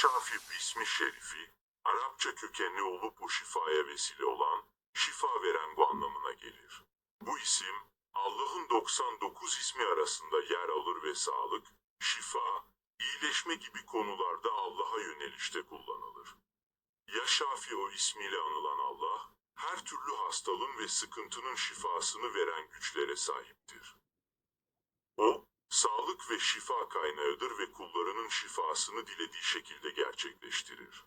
Şafi ismi şerifi, Arapça kökenli olup bu şifaya vesile olan, şifa veren bu anlamına gelir. Bu isim, Allah'ın 99 ismi arasında yer alır ve sağlık, şifa, iyileşme gibi konularda Allah'a yönelişte kullanılır. Ya Şafi o ismiyle anılan Allah, her türlü hastalığın ve sıkıntının şifasını veren güçlere sahiptir. O, sağlık ve şifa kaynağıdır ve kullarının şifasını dilediği şekilde gerçekleştirir.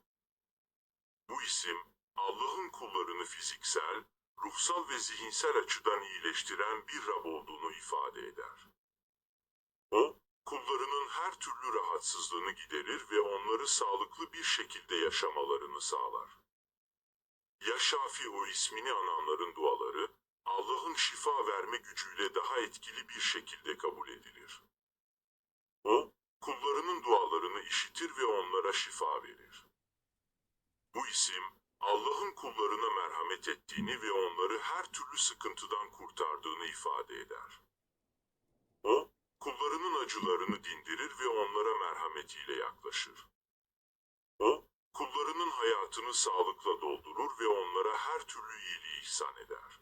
Bu isim, Allah'ın kullarını fiziksel, ruhsal ve zihinsel açıdan iyileştiren bir Rab olduğunu ifade eder. O, kullarının her türlü rahatsızlığını giderir ve onları sağlıklı bir şekilde yaşamalarını sağlar. Ya Şafi o ismini ananların Şifa verme gücüyle daha etkili bir şekilde kabul edilir. O, kullarının dualarını işitir ve onlara şifa verir. Bu isim, Allah'ın kullarına merhamet ettiğini ve onları her türlü sıkıntıdan kurtardığını ifade eder. O, kullarının acılarını dindirir ve onlara merhametiyle yaklaşır. O, kullarının hayatını sağlıkla doldurur ve onlara her türlü iyiliği ihsan eder.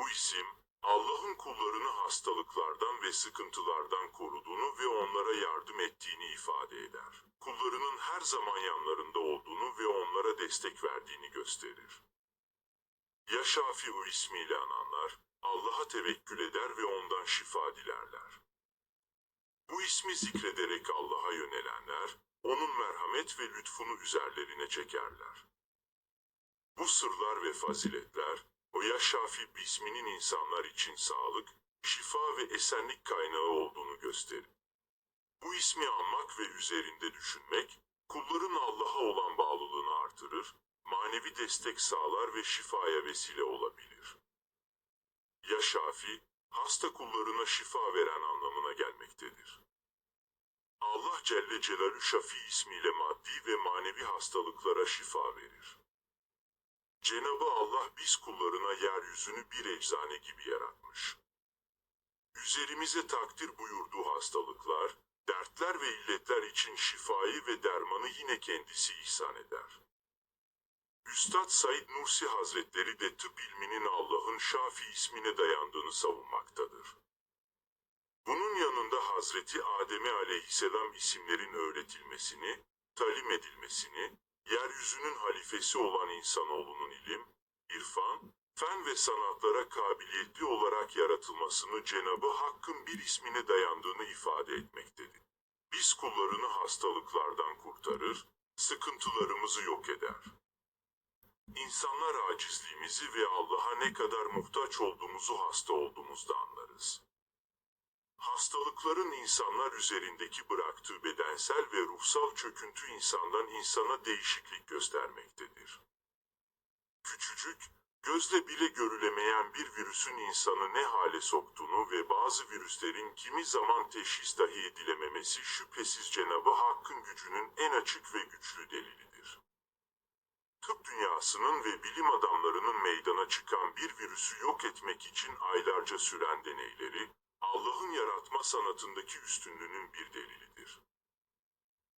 Bu isim, Allah'ın kullarını hastalıklardan ve sıkıntılardan koruduğunu ve onlara yardım ettiğini ifade eder. Kullarının her zaman yanlarında olduğunu ve onlara destek verdiğini gösterir. Ya Şafi o ismiyle ananlar, Allah'a tevekkül eder ve ondan şifa dilerler. Bu ismi zikrederek Allah'a yönelenler, onun merhamet ve lütfunu üzerlerine çekerler. Bu sırlar ve faziletler, o ya Şafi isminin insanlar için sağlık, şifa ve esenlik kaynağı olduğunu gösterir. Bu ismi anmak ve üzerinde düşünmek, kulların Allah'a olan bağlılığını artırır, manevi destek sağlar ve şifaya vesile olabilir. Ya Şafi, hasta kullarına şifa veren anlamına gelmektedir. Allah Celle Celaluhu Şafi ismiyle maddi ve manevi hastalıklara şifa verir. Cenabı Allah biz kullarına yeryüzünü bir eczane gibi yaratmış. Üzerimize takdir buyurduğu hastalıklar, dertler ve illetler için şifayı ve dermanı yine kendisi ihsan eder. Üstad Said Nursi Hazretleri de tıp ilminin Allah'ın Şafi ismine dayandığını savunmaktadır. Bunun yanında Hazreti Adem'e aleyhisselam isimlerin öğretilmesini, talim edilmesini, yeryüzünün halifesi olan insanoğlunun ilim, irfan, fen ve sanatlara kabiliyetli olarak yaratılmasını Cenabı Hakk'ın bir ismine dayandığını ifade etmektedir. Biz kullarını hastalıklardan kurtarır, sıkıntılarımızı yok eder. İnsanlar acizliğimizi ve Allah'a ne kadar muhtaç olduğumuzu hasta olduğumuzda anlarız. Hastalıkların insanlar üzerindeki bıraktığı bedensel ve ruhsal çöküntü insandan insana değişiklik göstermektedir. Küçücük, gözle bile görülemeyen bir virüsün insanı ne hale soktuğunu ve bazı virüslerin kimi zaman teşhis dahi edilememesi şüphesiz Cenabı Hakk'ın gücünün en açık ve güçlü delilidir. Tıp dünyasının ve bilim adamlarının meydana çıkan bir virüsü yok etmek için aylarca süren deneyleri, Allah'ın yaratma sanatındaki üstünlüğünün bir delilidir.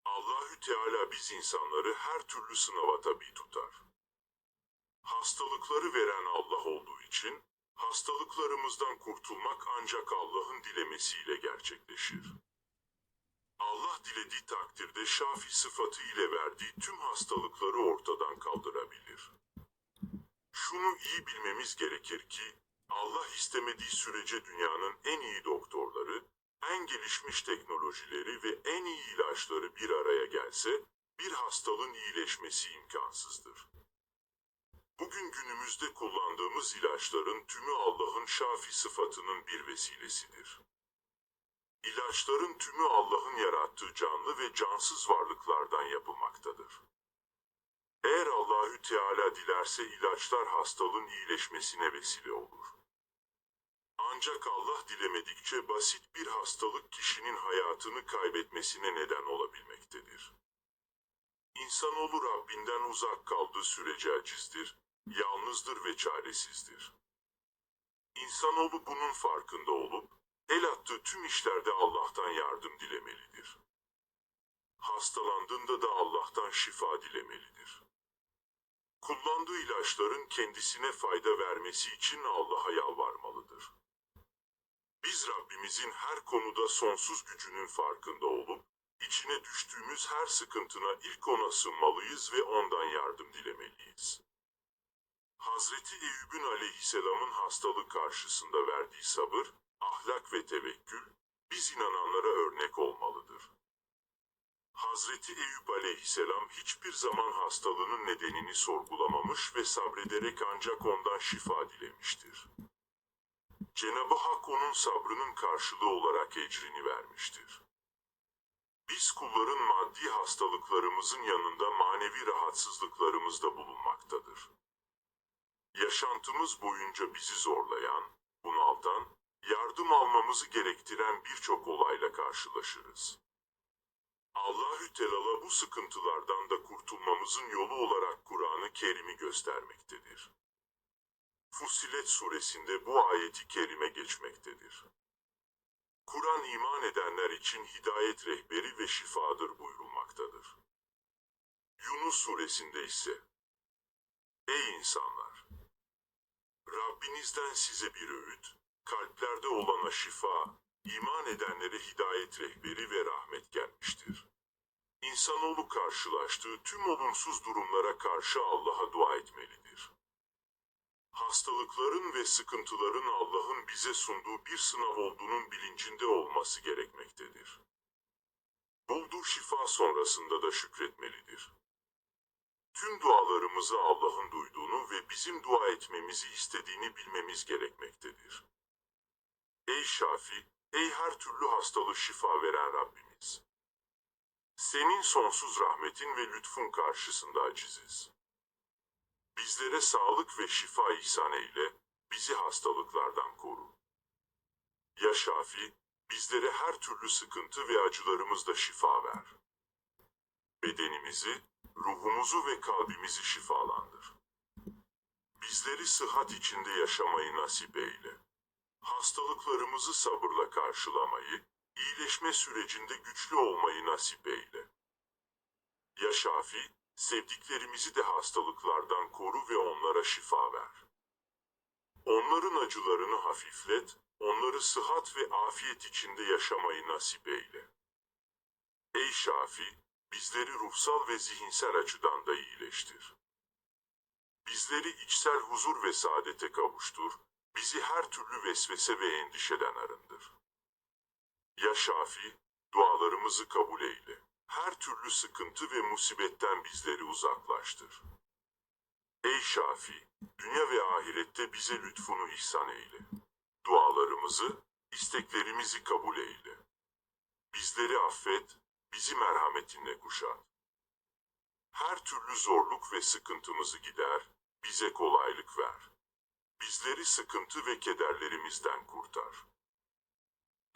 Allahü Teala biz insanları her türlü sınava tabi tutar. Hastalıkları veren Allah olduğu için, hastalıklarımızdan kurtulmak ancak Allah'ın dilemesiyle gerçekleşir. Allah dilediği takdirde şafi sıfatı ile verdiği tüm hastalıkları ortadan kaldırabilir. Şunu iyi bilmemiz gerekir ki, Allah istemediği sürece dünyanın en iyi doktorları, en gelişmiş teknolojileri ve en iyi ilaçları bir araya gelse, bir hastalığın iyileşmesi imkansızdır. Bugün günümüzde kullandığımız ilaçların tümü Allah'ın şafi sıfatının bir vesilesidir. İlaçların tümü Allah'ın yarattığı canlı ve cansız varlıklardan yapılmaktadır. Eğer Allahü Teala dilerse ilaçlar hastalığın iyileşmesine vesile olur. Ancak Allah dilemedikçe basit bir hastalık kişinin hayatını kaybetmesine neden olabilmektedir. İnsanoğlu Rabbinden uzak kaldığı sürece acizdir, yalnızdır ve çaresizdir. İnsanoğlu bunun farkında olup, el attığı tüm işlerde Allah'tan yardım dilemelidir. Hastalandığında da Allah'tan şifa dilemelidir. Kullandığı ilaçların kendisine fayda vermesi için Allah'a yalvarmalıdır. Biz Rabbimizin her konuda sonsuz gücünün farkında olup, içine düştüğümüz her sıkıntına ilk ona sığınmalıyız ve ondan yardım dilemeliyiz. Hazreti Eyüp'ün aleyhisselamın hastalık karşısında verdiği sabır, ahlak ve tevekkül, biz inananlara örnek olmalıdır. Hazreti Eyüp aleyhisselam hiçbir zaman hastalığının nedenini sorgulamamış ve sabrederek ancak ondan şifa dilemiştir. Cenab-ı Hak onun sabrının karşılığı olarak ecrini vermiştir. Biz kulların maddi hastalıklarımızın yanında manevi rahatsızlıklarımız da bulunmaktadır. Yaşantımız boyunca bizi zorlayan, bunaltan, yardım almamızı gerektiren birçok olayla karşılaşırız. Allahü Teala bu sıkıntılardan da kurtulmamızın yolu olarak Kur'an-ı Kerim'i göstermektedir. Fussilet suresinde bu ayeti kerime geçmektedir. Kur'an iman edenler için hidayet rehberi ve şifadır buyurulmaktadır. Yunus suresinde ise Ey insanlar! Rabbinizden size bir öğüt, kalplerde olana şifa, iman edenlere hidayet rehberi ve rahmet gelmiştir. İnsanoğlu karşılaştığı tüm olumsuz durumlara karşı Allah'a dua etmelidir. Hastalıkların ve sıkıntıların Allah'ın bize sunduğu bir sınav olduğunun bilincinde olması gerekmektedir. Bulduğu şifa sonrasında da şükretmelidir. Tüm dualarımızı Allah'ın duyduğunu ve bizim dua etmemizi istediğini bilmemiz gerekmektedir. Ey Şafi, ey her türlü hastalığı şifa veren Rabbimiz! Senin sonsuz rahmetin ve lütfun karşısında aciziz. Bizlere sağlık ve şifa ihsan eyle, bizi hastalıklardan koru. Ya Şafi, bizlere her türlü sıkıntı ve acılarımızda şifa ver. Bedenimizi, ruhumuzu ve kalbimizi şifalandır. Bizleri sıhhat içinde yaşamayı nasip eyle. Hastalıklarımızı sabırla karşılamayı, iyileşme sürecinde güçlü olmayı nasip eyle. Ya Şafi, sevdiklerimizi de hastalıklardan koru ve onlara şifa ver. Onların acılarını hafiflet, onları sıhhat ve afiyet içinde yaşamayı nasip eyle. Ey Şafi, bizleri ruhsal ve zihinsel açıdan da iyileştir. Bizleri içsel huzur ve saadete kavuştur, bizi her türlü vesvese ve endişeden arındır. Ya Şafi, dualarımızı kabul eyle. Her türlü sıkıntı ve musibetten bizleri uzaklaştır. Ey Şafi, dünya ve ahirette bize lütfunu ihsan eyle. Dualarımızı, isteklerimizi kabul eyle. Bizleri affet, bizi merhametinle kuşat. Her türlü zorluk ve sıkıntımızı gider, bize kolaylık ver. Bizleri sıkıntı ve kederlerimizden kurtar.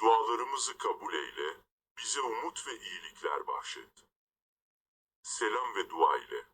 Dualarımızı kabul eyle, bize umut ve iyilikler bahşet. Selam ve dua ile